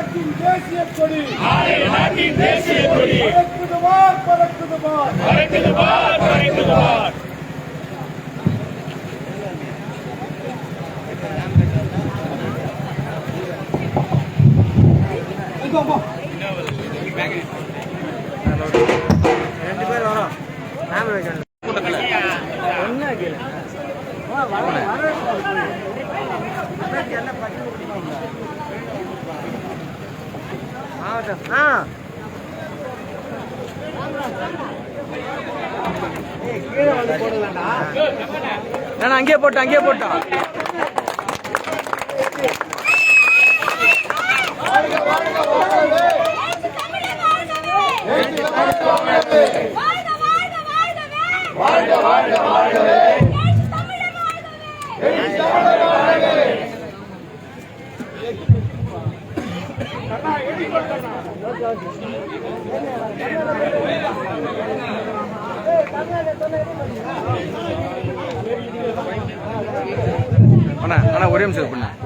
நாட்டின் தேசிய கொடி. நாளைய நாட்டின் தேசிய கொடி. பறக்குது பார் பறக்குது பார் ரெண்டு பேர் வரோம். கேமரா வைக்கணும். ஒண்ணு கீழே? மாவட்டம் ஆ ஏய், கீழே வந்து போடலாம்டா. நான் அங்கேயே போட்டேன் அங்கேயே போட்டோம் வாழ்க வாழ்க வாழ்க வாழ்க வாழ்க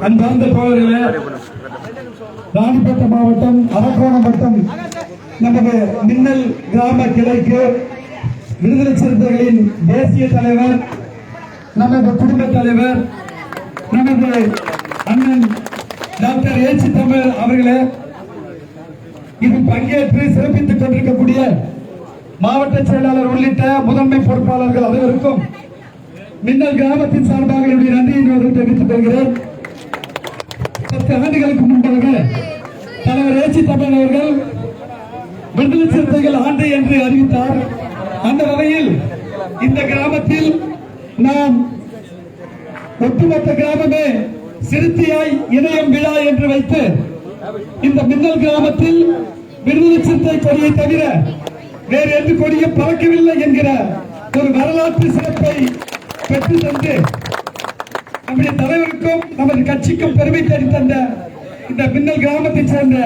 அன்பார்ந்த தோழர்களே ராணிப்பேட்டை மாவட்டம் அரக்கோணம் வட்டம் நமது மின்னல் கிராம கிளைக்கு விடுதலை சிறுத்தைகளின் தேசிய தலைவர் நமது குடும்ப தலைவர் நமது அண்ணன் டாக்டர் ஏச்சி தமிழ் அவர்களே பங்கேற்று சிறப்பித்துக் கொண்டிருக்கக்கூடிய மாவட்ட செயலாளர் உள்ளிட்ட முதன்மை பொறுப்பாளர்கள் அனைவருக்கும் மின்னல் கிராமத்தின் சார்பாக என்னுடைய நன்றியை தெரிவித்துக் கொள்கிறேன். பத்து ஆண்டுகளுக்கு முன்பாக தலைவர் ஏச்சி தமிழ் அவர்கள் விடுதலை சிறுத்தைகள் ஆண்டு என்று அறிவித்தார். அந்த வகையில் இந்த கிராமத்தில் நாம் ஒட்டுமொத்த கிராமமே சிறுத்தையாய் இணையம் விழா என்று வைத்து இந்த மின்னல் கிராமத்தில் விடுதலை சிறுத்தை கொடியை தவிர வேறு எந்த கொடியும் பறக்கவில்லை என்கிற ஒரு வரலாற்று சிறப்பை பெற்று தந்து நம்முடைய தலைவருக்கும் நமது கட்சிக்கும் பெருமை தேடி தந்த இந்த மின்னல் கிராமத்தைச் சேர்ந்த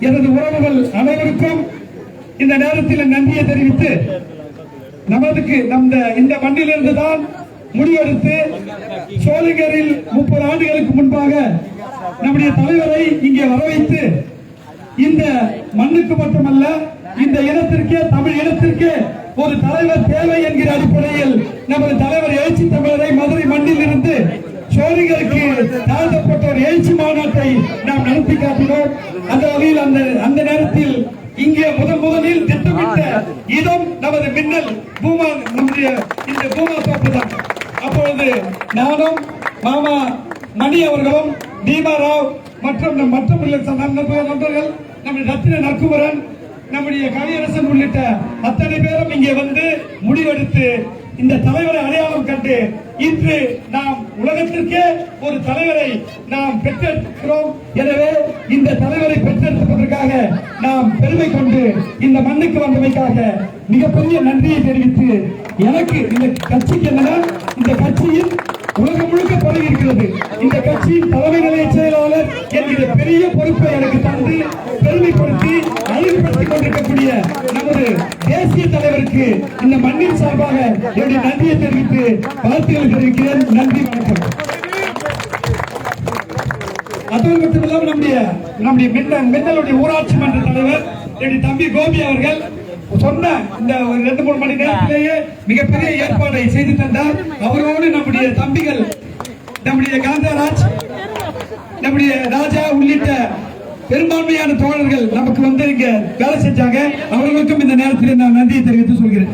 எனது உறவுகள் அனைவருக்கும் இந்த நேரத்தில் நன்றியை தெரிவித்து நமதுக்கு நம்ம இந்த மண்ணிலிருந்து தான் முடிவெடுத்து சோழிகரில் முப்பது ஆண்டுகளுக்கு முன்பாக நம்முடைய தலைவரை இங்கே வரவைத்து இந்த மண்ணுக்கு மட்டுமல்ல இந்த இனத்திற்கே தமிழ் இனத்திற்கே ஒரு தலைவர் தேவை என்கிற அடிப்படையில் நமது தலைவர் எழுச்சி தமிழரை மதுரை மண்ணில் இருந்து சோழிகளுக்கு தாழ்த்தப்பட்ட ஒரு எழுச்சி மாநாட்டை நாம் நடத்தி காட்டினோம். அந்த வகையில் அந்த அந்த நேரத்தில் இங்கே முதன் முதலில் திட்டமிட்ட இடம் நமது மின்னல் பூமா நம்முடைய இந்த பூமா தோப்பு தான். அப்பொழுது நானும் மாமா மணி அவர்களும் தீபா ராவ் மற்றும் நம் மற்ற நண்பர்கள் நம்முடைய ரத்தின நற்குமரன் நம்முடைய கவியரசன் உள்ளிட்ட அத்தனை பேரும் இங்கே வந்து முடிவெடுத்து இந்த தலைவரை அடையாளம் கண்டு இன்று நாம் உலகத்திற்கே ஒரு தலைவரை நாம் பெற்றெடுக்கிறோம். எனவே இந்த தலைவரை பெற்றெடுப்பதற்காக நாம் பெருமை கொண்டு இந்த மண்ணுக்கு வந்தமைக்காக மிகப்பெரிய நன்றியை தெரிவித்து எனக்கு இந்த கட்சிக்கு என்னன்னா இந்த கட்சியின் உலகம் முழுக்க பரவி இருக்கிறது இந்த கட்சியின் தலைமை நிலைய செயலாளர் என்கிற பெரிய பொறுப்பை எனக்கு தந்து பெருமைப்படுத்தி அழகுபடுத்திக் கொண்டிருக்கக்கூடிய நமது தேசிய தலைவருக்கு இந்த மண்ணின் சார்பாக என்னுடைய நன்றியை தெரிவித்து வாழ்த்துக்கள் தெரிவிக்கிறேன். நன்றி வணக்கம். அதோடு மட்டுமில்லாமல் நம்முடைய நம்முடைய மின்னல் மின்னலுடைய ஊராட்சி மன்ற தலைவர் என்னுடைய தம்பி கோபி அவர்கள் சொன்ன இந்த ஒரு ரெண்டு மூணு மணி நேரத்திலேயே மிகப்பெரிய ஏற்பாடை செய்து தந்தார் அவரோடு நம்முடைய தம்பிகள் நம்முடைய காந்தராஜ் நம்முடைய ராஜா உள்ளிட்ட பெரும்பான்மையான தோழர்கள் நமக்கு வந்து இங்க வேலை செஞ்சாங்க. அவர்களுக்கும் இந்த நேரத்தில் நான் நன்றியை தெரிவித்து சொல்கிறேன்.